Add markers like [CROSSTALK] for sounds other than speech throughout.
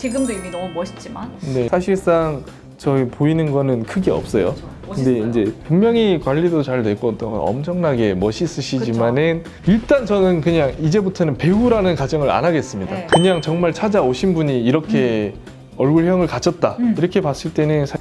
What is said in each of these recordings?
지금도 이미 너무 멋있지만 네, 사실상 저희 보이는 거는 크게 없어요. 근데. 이제 분명히 관리도 잘 됐고 또 엄청나게 멋있으시지만은 일단 저는 그냥 이제부터는 배우라는 가정을 안 하겠습니다. 네. 그냥 정말 찾아오신 분이 이렇게 얼굴형을 갖췄다 음. 이렇게 봤을 때는 사-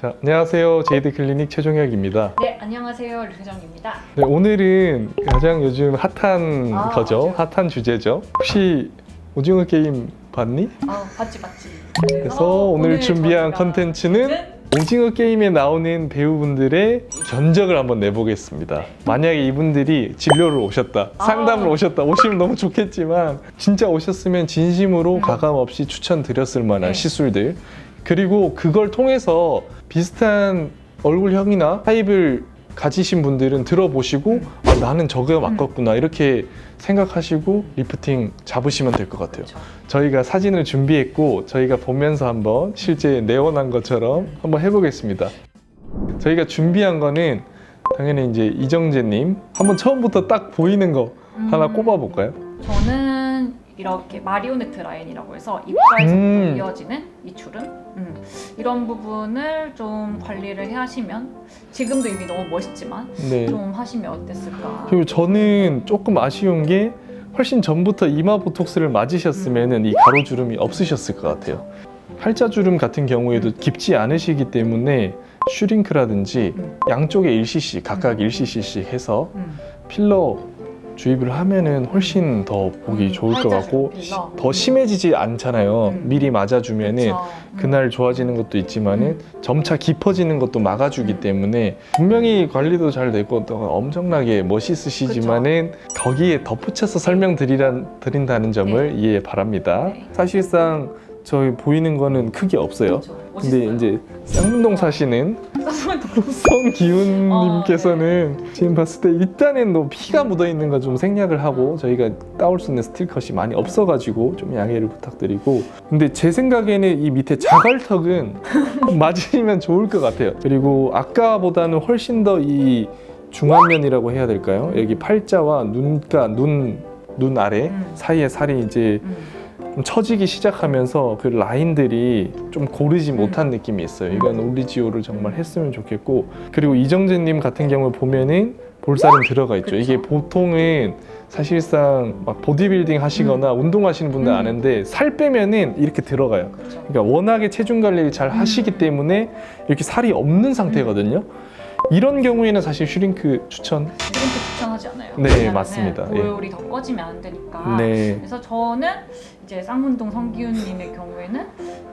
자, 안녕하세요. 제이드 클리닉 최종혁입니다. 네 안녕하세요 류정입니다. 네, 오늘은 가장 요즘 핫한 아, 거죠. 핫한 주제죠. 혹시 오징어 게임 봤니? 아 봤지 봤지. 그래서 오늘, 준비한 저희가 컨텐츠는 는 오징어 게임에 나오는 배우분들의 견적을 한번 내보겠습니다. 만약에 이분들이 진료를 오셨다, 아. 상담을 오셨다, 오시면 너무 좋겠지만 진짜 오셨으면 진심으로 음. 가감 없이 추천드렸을 만한 네. 시술들 그리고 그걸 통해서 비슷한 얼굴형이나 타입을 가지신 분들은 들어보시고 음. 아, 나는 저거 맞겠구나 이렇게 생각하시고 리프팅 잡으시면 될 것 같아요. 그렇죠. 저희가 사진을 준비했고 저희가 보면서 한번 실제 내원한 것처럼 한번 해보겠습니다. 저희가 준비한 거는 당연히 이제 이정재님 한번 처음부터 딱 보이는 거 하나 음, 꼽아볼까요? 저는 이렇게 마리오네트 라인이라고 해서 입가에서부터 음. 이어지는 이 주름 음, 이런 부분을 좀 관리를 하시면 지금도 이미 너무 멋있지만 네. 좀 하시면 어땠을까? 그리고 저는 조금 아쉬운 게 훨씬 전부터 이마 보톡스를 맞으셨으면 이 가로주름이 없으셨을 것 같아요. 팔자주름 같은 경우에도 깊지 않으시기 때문에 슈링크라든지 음. 양쪽에 1cc 각각 1cc씩 해서 음. 필러 주입을 하면은 훨씬 더 보기 음, 좋을 것 같고 주름 필러. 더 심해지지 않잖아요. 음. 미리 맞아주면은 그쵸. 음. 그날 좋아지는 것도 있지만은 점차 깊어지는 것도 막아주기 음. 때문에 분명히 관리도 잘 됐고 또 엄청나게 멋있으시지만은 거기에 덧붙여서 설명드리란 드린다는 점을 이해 바랍니다. 네. 사실상 저희 보이는 거는 크게 없어요. 그쵸. 근데 멋있어요. 이제 쌍문동 사시는 성기훈님께서는 어, 네. 지금 봤을 때 일단은 뭐 피가 묻어 있는 거 좀 생략을 하고 저희가 따올 수 있는 스틸컷이 많이 없어가지고 좀 양해를 부탁드리고 근데 제 생각에는 이 밑에 자갈턱은 [LAUGHS] 맞으시면 좋을 것 같아요. 그리고 아까보다는 훨씬 더 이 중안면이라고 해야 될까요? 여기 팔자와 눈가 눈 눈 아래 음. 사이에 살이 이제 음. 좀 처지기 시작하면서 그 라인들이 좀 고르지 음. 못한 느낌이 있어요. 이건 올리지오를 정말 했으면 좋겠고 그리고 이정재님 같은 경우 보면은 볼살은 들어가 있죠. 이게 보통은 사실상 막 보디빌딩 하시거나 운동하시는 분들 음. 아는데 살 빼면은 이렇게 들어가요. 그러니까 워낙에 체중 관리를 잘 하시기 음. 때문에 이렇게 살이 없는 상태거든요. 이런 경우에는 사실 슈링크 추천. 추천하지 않아요. 네, 맞습니다. 예. 볼이 더 꺼지면 안 되니까. 네. 그래서 저는 이제 쌍문동 성기훈님의 경우에는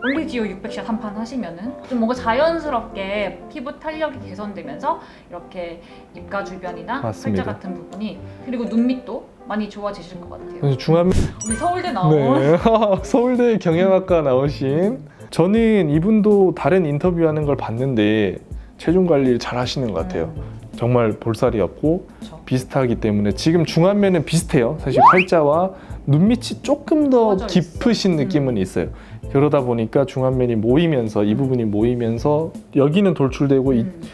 올리지오 600샷 한 판 하시면은 좀 뭔가 자연스럽게 피부 탄력이 개선되면서 이렇게 입가 주변이나 맞습니다. 팔자 같은 부분이 그리고 눈 밑도 많이 좋아지실 것 같아요. 중안 우리 서울대 나온 네. [LAUGHS] 서울대 경영학과 나오신 저는 이분도 다른 인터뷰하는 걸 봤는데 체중 관리를 잘 하시는 것 같아요. 정말 볼살이 없고 그쵸. 비슷하기 때문에 지금 중안면은 비슷해요. 사실 팔자와 눈 밑이 조금 더 깊으신 있어. 느낌은 있어요. 그러다 보니까 중안면이 모이면서 이 부분이 모이면서 여기는 돌출되고 이, 음. 이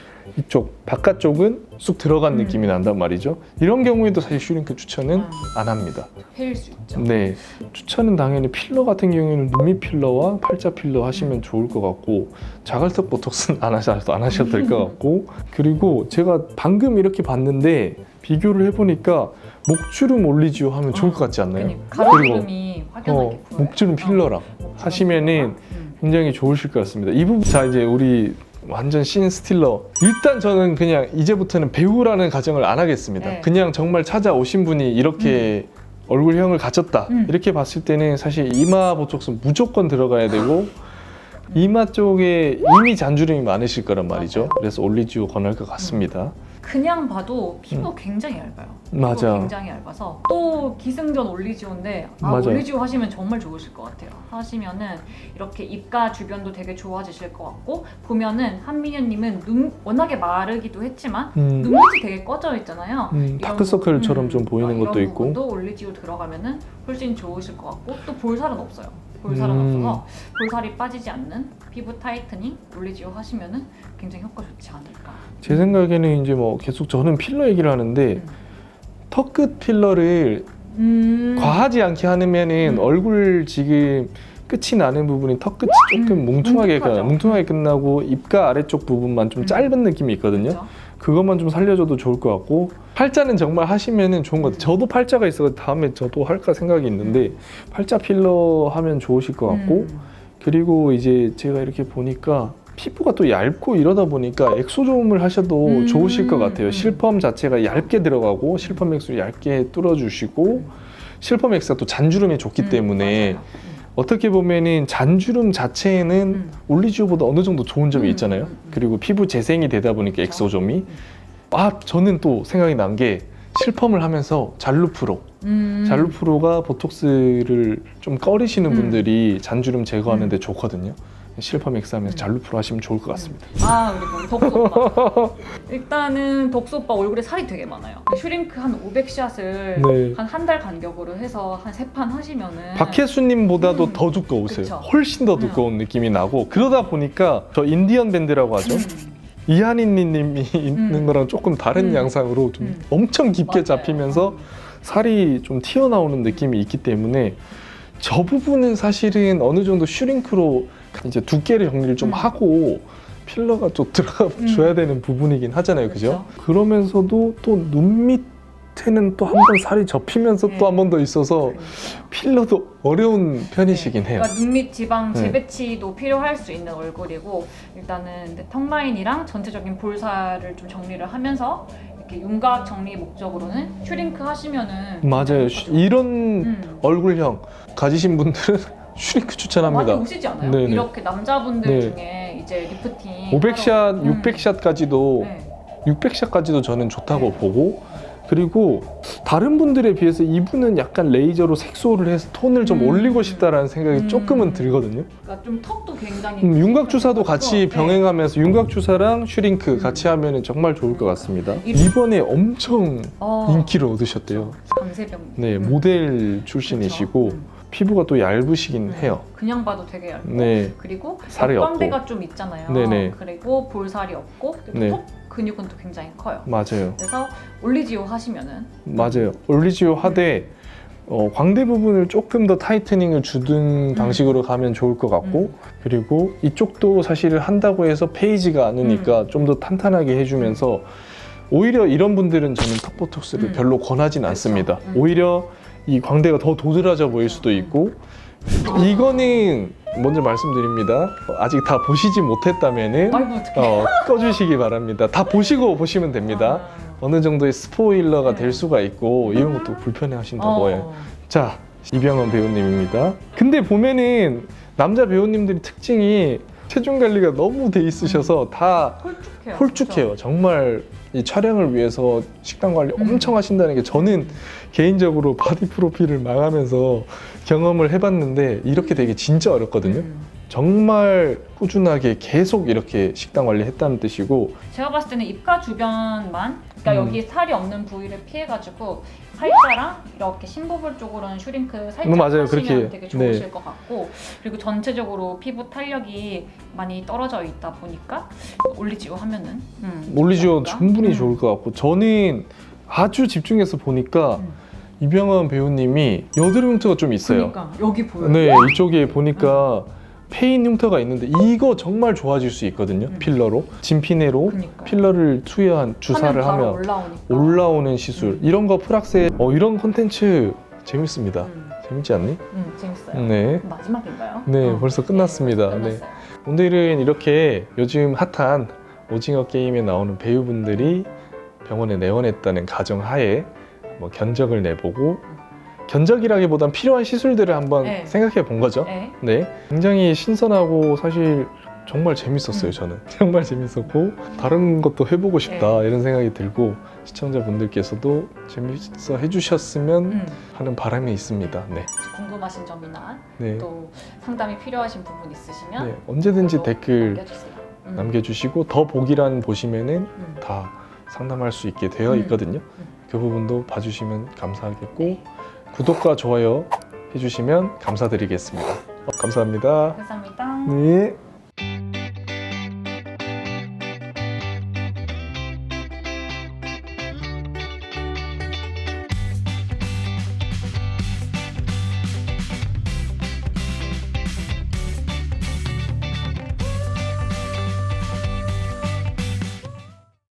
쪽 바깥쪽은 쑥 들어간 음. 느낌이 난단 말이죠. 이런 경우에도 사실 슈링크 추천은 음. 안 합니다. 페일 수 있죠. 네, 추천은 당연히 필러 같은 경우에는 눈밑 필러와 팔자 필러 하시면 좋을 것 같고 자갈턱 보톡스는 안 하셔도 안 하셔도 될 것 같고 그리고 제가 방금 이렇게 봤는데 비교를 해보니까 목주름 올리지오 하면 좋을 것 같지 않나요? 그러니까 확연하게 어, 보여요. 목주름 필러랑 목주름 하시면은 음. 굉장히 좋으실 것 같습니다. 이 부분 자 이제 우리 완전 신 스틸러 일단 저는 그냥 이제부터는 배우라는 가정을 안 하겠습니다. 네. 그냥 정말 찾아오신 분이 이렇게 얼굴형을 갖췄다 음. 이렇게 봤을 때는 사실 이마 보톡스 무조건 들어가야 되고 이마 쪽에 이미 잔주름이 많으실 거란 말이죠. 그래서 올리지오 권할 것 같습니다. 그냥 봐도 피부 굉장히 얇아요. 피부 음. 맞아. 굉장히 얇아서 또 기승전 올리지오인데 아, 맞아. 올리지오 하시면 정말 좋으실 것 같아요. 하시면은 이렇게 입가 주변도 되게 좋아지실 것 같고 보면은 한민현님은 눈 워낙에 마르기도 했지만 음, 눈밑이 되게 꺼져 있잖아요. 음, 다크서클처럼 부- 좀 보이는 어, 것도 이런 있고 부분도 올리지오 들어가면은 훨씬 좋으실 것 같고 또 볼 살은 없어요. 볼살은 음. 없어서 볼살이 빠지지 않는 피부 타이트닝 올리지오 하시면은 굉장히 효과 좋지 않을까. 제 생각에는 이제 뭐 계속 저는 필러 얘기를 하는데 음. 턱끝 필러를 음. 과하지 않게 하면은 음. 얼굴 지금 끝이 나는 부분이 턱 끝이 조금 음, 뭉퉁하게 뭉툭하죠. 가- 뭉퉁하게 끝나고 입가 아래쪽 부분만 좀 음. 짧은 느낌이 있거든요. 그쵸? 그것만 좀 살려줘도 좋을 것 같고 팔자는 정말 하시면은 좋은 것 같아요. 음. 저도 팔자가 있어 다음에 저도 할까 생각이 있는데 팔자 필러 하면 좋으실 것 같고 음. 그리고 이제 제가 이렇게 보니까 피부가 또 얇고 이러다 보니까 엑소좀을 하셔도 음. 좋으실 것 같아요. 음. 실펌 자체가 얇게 들어가고 실펌 액수를 얇게 뚫어주시고 음. 실펌 액수가 또 잔주름에 좋기 음, 때문에 맞아요. 음. 어떻게 보면은 잔주름 자체에는 음. 올리지오보다 어느 정도 좋은 점이 음, 있잖아요. 음, 음. 그리고 피부 재생이 되다 보니까. 엑소점이 음. 아 저는 또 생각이 난 게 실펌을 하면서 잘루프로 음. 잘루프로가 보톡스를 좀 꺼리시는 음. 분들이 잔주름 제거하는데 음. 좋거든요. 실펌 엑스 하면서 음. 잘루프로 하시면 좋을 것 같습니다. 아 우리 덕수 오빠 [LAUGHS] 일단은 덕수 오빠 얼굴에 살이 되게 많아요 슈링크 한 500샷을 네. 한 한 달 간격으로 해서 한 세 판 하시면은 박혜수님보다도 음. 더 두꺼우세요. 그쵸. 훨씬 더 두꺼운 느낌이 나고 그러다 보니까 저 인디언 밴드라고 하죠. 음. 이한희님이 있는 음. 거랑 조금 다른 음. 양상으로 좀 음. 엄청 깊게 맞아요. 잡히면서 음. 살이 좀 튀어나오는 느낌이 있기 때문에 저 부분은 사실은 어느 정도 슈링크로 이제 두께를 정리를 좀 음. 하고 필러가 좀 들어가 음. 줘야 되는 부분이긴 하잖아요, 그죠? 그렇죠. 그러면서도 또 눈 밑에는 또 한 번 살이 접히면서 네. 또 한 번 더 있어서 그러니까. 필러도 어려운 편이시긴 해요. 그러니까 눈밑 지방 네. 재배치도 필요할 수 있는 얼굴이고 일단은 턱 라인이랑 전체적인 볼살을 좀 정리를 하면서 이렇게 윤곽 정리 목적으로는 슈링크 하시면은 맞아요. 이런 음. 얼굴형 가지신 분들은 슈링크 많이 추천합니다. 오시지 않아요? 네네. 이렇게 남자분들 네. 중에 이제 리프팅 500샷, 하러- 음. 600샷까지도 네. 600샷까지도 저는 좋다고 네. 보고 그리고 다른 분들에 비해서 이분은 약간 레이저로 색소를 해서 톤을 좀 음. 올리고 싶다라는 생각이 음. 조금은 들거든요. 그러니까 좀 턱도 굉장히 음, 윤곽 주사도 같이 네. 병행하면서 윤곽 주사랑 슈링크 음. 같이 하면 정말 좋을 것 같습니다. 이- 이번에 엄청 어, 인기를 얻으셨대요. 강세병 네, 음. 모델 출신이시고 그쵸. 음. 피부가 또 얇으시긴 음. 해요. 그냥 봐도 되게 얇고 네, 그리고 살이 광대가 좀 있잖아요. 네네. 그리고 볼살이 없고 네. 턱 근육은 또 굉장히 커요. 맞아요. 그래서 올리지오 하시면은 맞아요. 올리지오 하되 어, 광대 부분을 조금 더 타이트닝을 주든 방식으로 가면 좋을 것 같고 음. 그리고 이쪽도 사실은 한다고 해서 페이지가 않으니까 음. 좀더 탄탄하게 해주면서 오히려 이런 분들은 저는 턱보톡스를 음. 별로 권하진 그쵸. 않습니다. 음. 오히려 이 광대가 더 도드라져 보일 수도 있고 이거는 먼저 말씀드립니다. 아직 다 보시지 못했다면은 아이고 어떡해. 어, 꺼주시기 바랍니다. 다 보시고 보시면 됩니다. 아. 어느 정도의 스포일러가 네. 될 수가 있고 이런 것도 불편해 하신다고 어. 해요. 자, 이병헌 배우님입니다. 근데 보면은 남자 배우님들이 특징이 체중 관리가 너무 돼 있으셔서 다 홀쭉해요. 홀쭉해요. 정말 이 촬영을 위해서 식단 관리 음. 엄청 하신다는 게 저는 개인적으로 바디 프로필을 망하면서 경험을 해봤는데 이렇게 되게 진짜? 어렵거든요. 음. 정말 꾸준하게 계속 이렇게 식단 관리했다는 뜻이고 제가 봤을 때는 입가 주변만 그러니까 음. 여기 살이 없는 부위를 피해가지고 팔자랑 이렇게 심부볼 쪽으로는 슈링크 살짝 음, 맞아요. 하시면 그렇게, 되게 좋으실 네. 것 같고 그리고 전체적으로 피부 탄력이 많이 떨어져 있다 보니까 올리지오 하면은 음, 올리지오? 충분히 음. 좋을 것 같고 저는 아주 집중해서 보니까 음. 이병헌 배우님이 여드름 흉터가 좀 있어요. 그러니까 여기 보여요. 네, 이쪽에 보니까 페인 흉터가 있는데 이거 정말 좋아질 수 있거든요. 음. 필러로 진피네로 그러니까. 필러를 투여한 주사를 바로 하면 올라오니까. 올라오는 시술 음. 이런 거 프락세 어, 이런 콘텐츠 재밌습니다. 음, 재밌지 않니? 음, 재밌어요. 네. 마지막인가요? 네, 어. 벌써 끝났습니다. 네, 네. 끝났어요. 오늘은 이렇게 요즘 핫한 오징어 게임에 나오는 배우분들이 병원에 내원했다는 가정하에 뭐 견적을 내보고 견적이라기보단 필요한 시술들을 한번 네. 생각해 본 거죠. 네. 네, 굉장히 신선하고 사실 정말 재밌었어요. 음. 저는 [LAUGHS] 정말 재밌었고 다른 것도 해보고 싶다 네. 이런 생각이 들고 시청자분들께서도 재밌어 해주셨으면 음, 하는 바람이 있습니다. 네, 궁금하신 점이나 네, 또 상담이 필요하신 부분 있으시면 네 언제든지 댓글 남겨주세요. 음. 남겨주시고 더 보기란 보시면은 음. 다 상담할 수 있게 되어 음. 있거든요. 그 부분도 봐주시면 감사하겠고 구독과 좋아요 해주시면 감사드리겠습니다. 감사합니다. 감사합니다. 네.